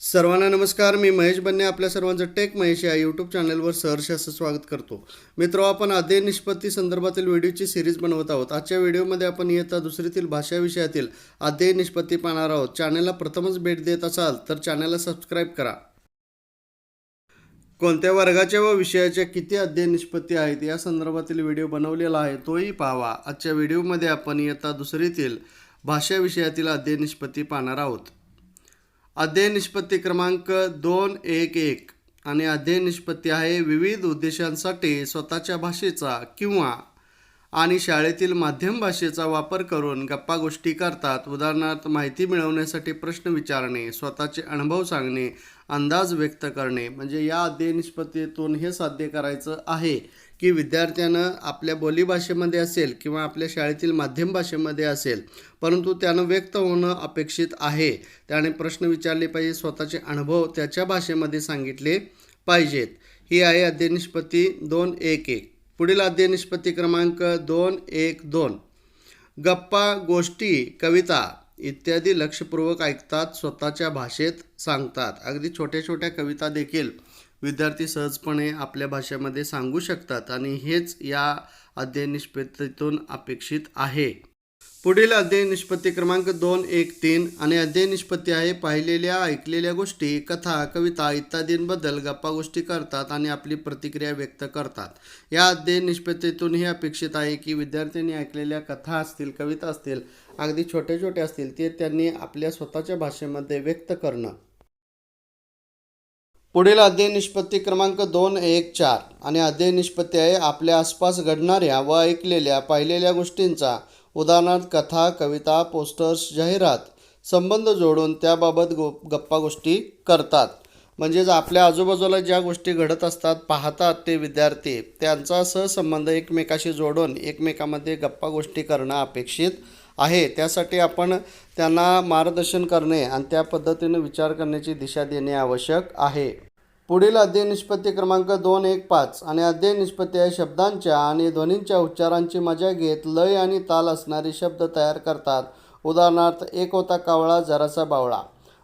सर्वांना नमस्कार मी महेश बन्ने आपल्या सर्वांचं टेक महेश या यूट्यूब चॅनलवर सहर्ष असं स्वागत करतो. मित्र आपण आद्य निष्पत्ती संदर्भातील व्हिडिओची सिरीज बनवत आहोत. आजच्या व्हिडिओमध्ये आपण इयत्ता दुसरीतील भाषा विषयातील अध्ययन निष्पत्ती पाहणार आहोत. चॅनलला प्रथमच भेट देत असाल तर चॅनलला सबस्क्राईब करा. कोणत्या वर्गाच्या व विषयाच्या किती अध्ययन निष्पत्ती आहेत या संदर्भातील व्हिडिओ बनवलेला आहे तोही पाहावा. आजच्या व्हिडिओमध्ये आपण इयत्ता दुसरीतील भाषा विषयातील अध्ययन निष्पत्ती पाहणार आहोत. अध्ययन निष्पत्ती क्रमांक दोन एक एक. आणि अध्ययन निष्पत्ती आहे विविध उद्देशांसाठी स्वतःच्या भाषेचा किंवा आणि शाळेतील माध्यम भाषेचा वापर करून गप्पा गोष्टी करतात. उदाहरणार्थ माहिती मिळवण्यासाठी प्रश्न विचारणे स्वतःचे अनुभव सांगणे अंदाज व्यक्त करणे. म्हणजे या अध्ययन निष्पत्तीतून हे साध्य करायचं आहे. की विद्यार्थ्यानं आपल्या बोलीभाषेमध्ये असेल किंवा आपल्या शाळेतील माध्यम भाषेमध्ये असेल परंतु त्यानं व्यक्त होणं अपेक्षित आहे. त्याने प्रश्न विचारले पाहिजे स्वतःचे अनुभव त्याच्या भाषेमध्ये सांगितले पाहिजेत. ही आहे अध्ययनिष्पती दोन एक एक. पुढील अध्ययनिष्पती क्रमांक दोन एक दोन. गप्पा गोष्टी कविता इत्यादी लक्षपूर्वक ऐकतात स्वतःच्या भाषेत सांगतात. अगदी छोट्या छोट्या कविता देखील विद्यार्थी सहजपणे आपल्या भाषेमध्ये सांगू शकतात आणि हेच या अध्ययन निष्पत्तीतून अपेक्षित आहे. पुढील अध्ययन निष्पत्ती क्रमांक दोन एक तीन आणि अध्ययन निष्पत्ती आहे. पाहिलेल्या ऐकलेल्या गोष्टी कथा कविता इत्यादींबद्दल गप्पा गोष्टी करतात आणि आपली प्रतिक्रिया व्यक्त करतात. या अध्ययन निष्पत्तीतून हे अपेक्षित आहे की विद्यार्थ्यांनी ऐकलेल्या कथा असतील कविता असतील अगदी छोटे छोटे असतील ते त्यांनी आपल्या स्वतःच्या भाषेमध्ये व्यक्त करणं. पुढील अध्ययन निष्पत्ती क्रमांक दोन एक चार. आणि अध्ययन निष्पत्ती आहे आपल्या आसपास घडणाऱ्या व ऐकलेल्या पाहिलेल्या गोष्टींचा. उदाहरणार्थ कथा कविता पोस्टर्स जाहिरात संबंध जोडून त्याबाबत गो गप्पा गोष्टी करतात. म्हणजेच आपल्या आजूबाजूला ज्या गोष्टी घडत असतात पाहतात ते विद्यार्थी त्यांचा सहसंबंध एकमेकाशी जोडून एकमेकामध्ये गप्पा गोष्टी करणं अपेक्षित आहे. त्यासाठी आपण त्यांना मार्गदर्शन करणे आणि त्या पद्धतीनं विचार करण्याची दिशा देणे आवश्यक आहे. पुढील अध्ययन निष्पत्ती क्रमांक दोन एक पाच आणि अध्ययन निष्पत्ती आहे शब्दांच्या आणि ध्वनींच्या उच्चारांची मजा घेत लय आणि ताल असणारे शब्द तयार करतात. उदाहरणार्थ एक होता कावळा जरासा बावळा.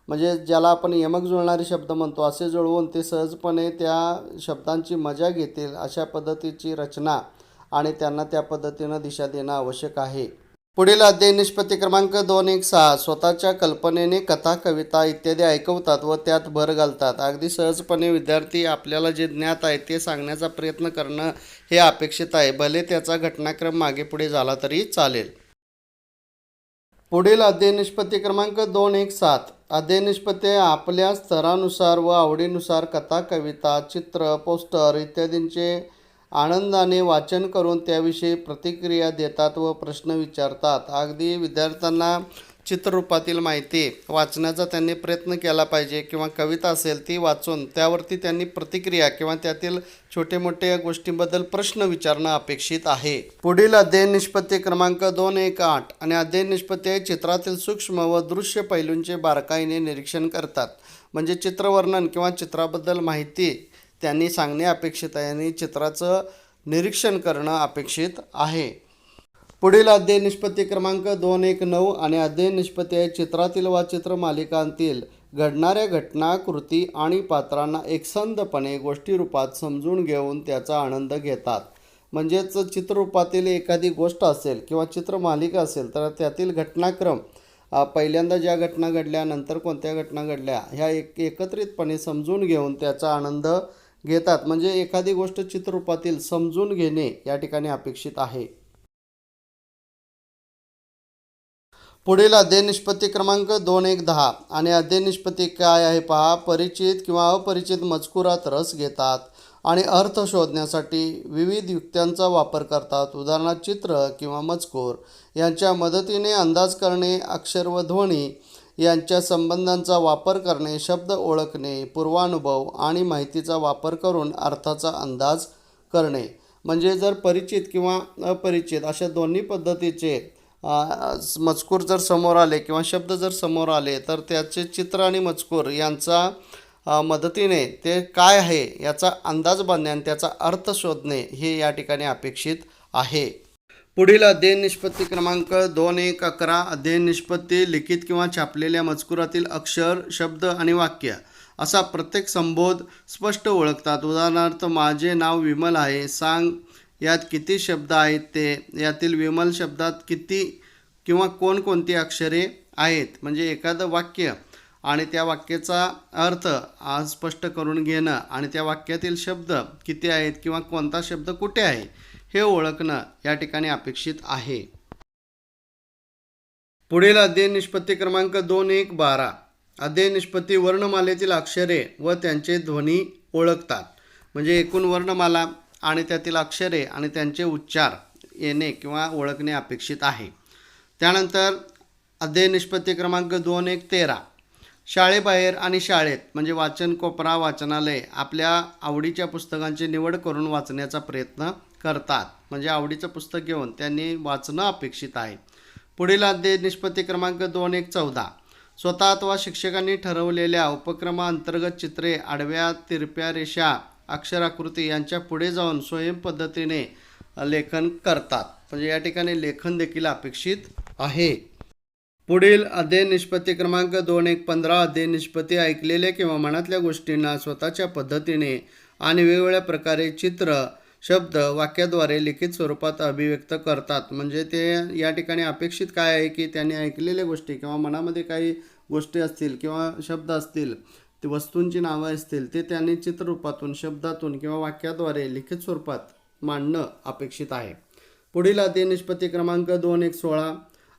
म्हणजे ज्याला आपण यमक जुळणारे शब्द म्हणतो असे जुळवून ते सहजपणे त्या शब्दांची मजा घेतील अशा पद्धतीची रचना आणि त्यांना त्या पद्धतीनं दिशा देणं आवश्यक आहे. पुढील अध्याय निष्पत्ती क्रमांक दोन एक सहा स्वतःच्या कल्पनेने कथा कविता इत्यादी ऐकवतात व त्यात भर घालतात. अगदी सहजपणे विद्यार्थी आपल्याला जे ज्ञात आहे ते सांगण्याचा प्रयत्न करणं हे अपेक्षित आहे. भले त्याचा घटनाक्रम मागे पुढे झाला तरी चालेल. पुढील अध्याय निष्पत्ती क्रमांक दोन एक सात. अध्याय निष्पत्ती आपल्या स्तरानुसार व आवडीनुसार कथा कविता चित्र पोस्टर इत्यादींचे आनंदाने वाचन करून त्याविषयी प्रतिक्रिया देतात व प्रश्न विचारतात. अगदी विद्यार्थ्यांना चित्ररूपातील माहिती वाचण्याचा त्यांनी प्रयत्न केला पाहिजे किंवा कविता असेल ती वाचून त्यावरती त्यांनी प्रतिक्रिया किंवा त्यातील छोटे मोठे गोष्टींबद्दल प्रश्न विचारणं अपेक्षित आहे. पुढील अध्ययन निष्पत्ती क्रमांक दोन एक आठ आणि अध्ययन निष्पत्ती हे चित्रातील सूक्ष्म व दृश्य पैलूंचे बारकाईने निरीक्षण करतात. म्हणजे चित्रवर्णन किंवा चित्राबद्दल माहिती त्यांनी सांगणे अपेक्षित आहे आणि चित्राचं निरीक्षण करणं अपेक्षित आहे. पुढील अध्ययन निष्पत्ती क्रमांक दोन एक नऊ आणि अध्ययन निष्पत्ती आहे. चित्रातील वा चित्र मालिकांतील घडणाऱ्या घटना कृती आणि पात्रांना एकसंधपणे गोष्टी रूपात समजून घेऊन त्याचा आनंद घेतात. म्हणजेच चित्ररूपातील एखादी गोष्ट असेल किंवा चित्रमालिका असेल तर त्यातील घटनाक्रम पहिल्यांदा ज्या घटना घडल्या नंतर कोणत्या घटना घडल्या ह्या एक एकत्रितपणे समजून घेऊन त्याचा आनंद घेतात. म्हणजे एखादी गोष्ट चित्ररूपातील समजून घेणे या ठिकाणी अपेक्षित आहे. पुढील अध्ययन निष्पत्ती क्रमांक दोन एक दहा. आणि अध्ययन निष्पत्ती काय आहे पहा. परिचित किंवा अपरिचित मजकुरात रस घेतात आणि अर्थ शोधण्यासाठी विविध युक्त्यांचा वापर करतात. उदाहरणार्थ चित्र किंवा मजकूर यांच्या मदतीने अंदाज करणे अक्षर व ध्वनी यांच्या संबंधांचा वापर करणे शब्द ओळखणे पूर्वानुभव आणि माहितीचा वापर करून अर्थाचा अंदाज करणे. म्हणजे जर परिचित किंवा अपरिचित अशा दोन्ही पद्धतीचे मजकूर जर समोर आले किंवा शब्द जर समोर आले तर त्याचे चित्र आणि मजकूर यांचा मदतीने ते काय आहे याचा अंदाज बांधणे आणि त्याचा अर्थ शोधणे हे या ठिकाणी अपेक्षित आहे. पुढील अध्ययन निष्पत्ती क्रमांक दोन एक अकरा अध्ययन निष्पत्ती लिखित किंवा छापलेल्या मजकुरातील अक्षर शब्द आणि वाक्य असा प्रत्येक संबोध स्पष्ट ओळखतात. उदाहरणार्थ माझे नाव विमल आहे. सांग यात किती शब्द आहेत ते? यातील विमल शब्दात किती किंवा कोणकोणती अक्षरे आहेत? म्हणजे एखादं वाक्य आणि त्या वाक्याचा अर्थ आज स्पष्ट करून घेणं आणि त्या वाक्यातील शब्द किती आहेत किंवा कोणता शब्द कुठे आहे? हे ओळखणं या ठिकाणी अपेक्षित आहे. पुढील अध्ययन निष्पत्ती क्रमांक दोन एक बारा. अध्ययन निष्पत्ती वर्णमालेतील अक्षरे व त्यांचे ध्वनी ओळखतात. म्हणजे एकूण वर्णमाला आणि त्यातील अक्षरे आणि त्यांचे उच्चार येणे किंवा ओळखणे अपेक्षित आहे. त्यानंतर अध्ययन निष्पत्ती क्रमांक दोन एक तेरा. शाळेबाहेर आणि शाळेत म्हणजे वाचन कोपरा वाचनालय आपल्या आवडीच्या पुस्तकांची निवड करून वाचण्याचा प्रयत्न करतात. म्हणजे आवडीचं पुस्तक घेऊन त्यांनी वाचणं अपेक्षित आहे. पुढील अध्याय निष्पत्ती क्रमांक दोन एक चौदा. स्वतः अथवा शिक्षकांनी ठरवलेल्या उपक्रमाअंतर्गत चित्रे आडव्या तिरप्या रेषा अक्षराकृती यांच्या पुढे जाऊन स्वयं पद्धतीने लेखन करतात. म्हणजे या ठिकाणी लेखन देखील अपेक्षित आहे. पुढील अध्ययन निष्पत्ती क्रमांक दोन एक पंधरा अध्ययन निष्पत्ती ऐकलेल्या किंवा मनातल्या गोष्टींना स्वतःच्या पद्धतीने आणि वेगवेगळ्या प्रकारे चित्र शब्द वाक्याद्वारे लिखित स्वरूपात अभिव्यक्त करतात. म्हणजे ते या ठिकाणी अपेक्षित काय आहे की त्यांनी ऐकलेल्या गोष्टी किंवा मनामध्ये काही गोष्टी असतील किंवा शब्द असतील ते वस्तूंची नावं असतील ते त्यांनी चित्ररूपातून शब्दातून किंवा वाक्याद्वारे लिखित स्वरूपात मांडणं अपेक्षित आहे. पुढील अति निष्पत्ती क्रमांक दोन एक सोळा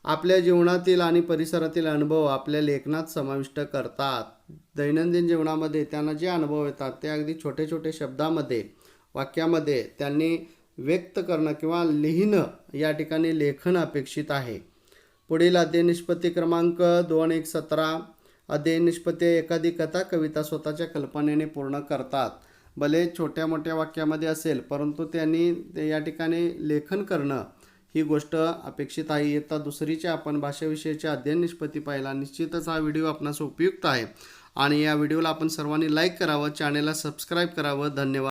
आपल्या जीवनातील आणि परिसरातील अनुभव आपल्या लेखनात समाविष्ट करतात. दैनंदिन जीवनामध्ये त्यांना जे अनुभव येतात ते अगदी छोटे छोटे शब्दामध्ये वाक्यामध्ये त्यांनी व्यक्त करणं किंवा लिहिणं या ठिकाणी लेखन अपेक्षित आहे. पुढील अध्ययन निष्पत्ती क्रमांक दोन एक सतरा. अध्ययन निष्पत्ती एखादी कथा कविता स्वतःच्या कल्पनेने पूर्ण करतात. भले छोट्या मोठ्या वाक्यामध्ये असेल परंतु त्यांनी ते या ठिकाणी लेखन करणं ही गोष्ट अपेक्षित आहे. इयत्ता दुसरीच्या आपण भाषेविषयीच्या अध्ययन निष्पत्ती पाहिला. निश्चितच हा व्हिडिओ आपणास उपयुक्त आहे. आणि या व्हिडिओला आपण सर्वांनी लाईक करावं चॅनेलला सबस्क्राईब करावं. धन्यवाद.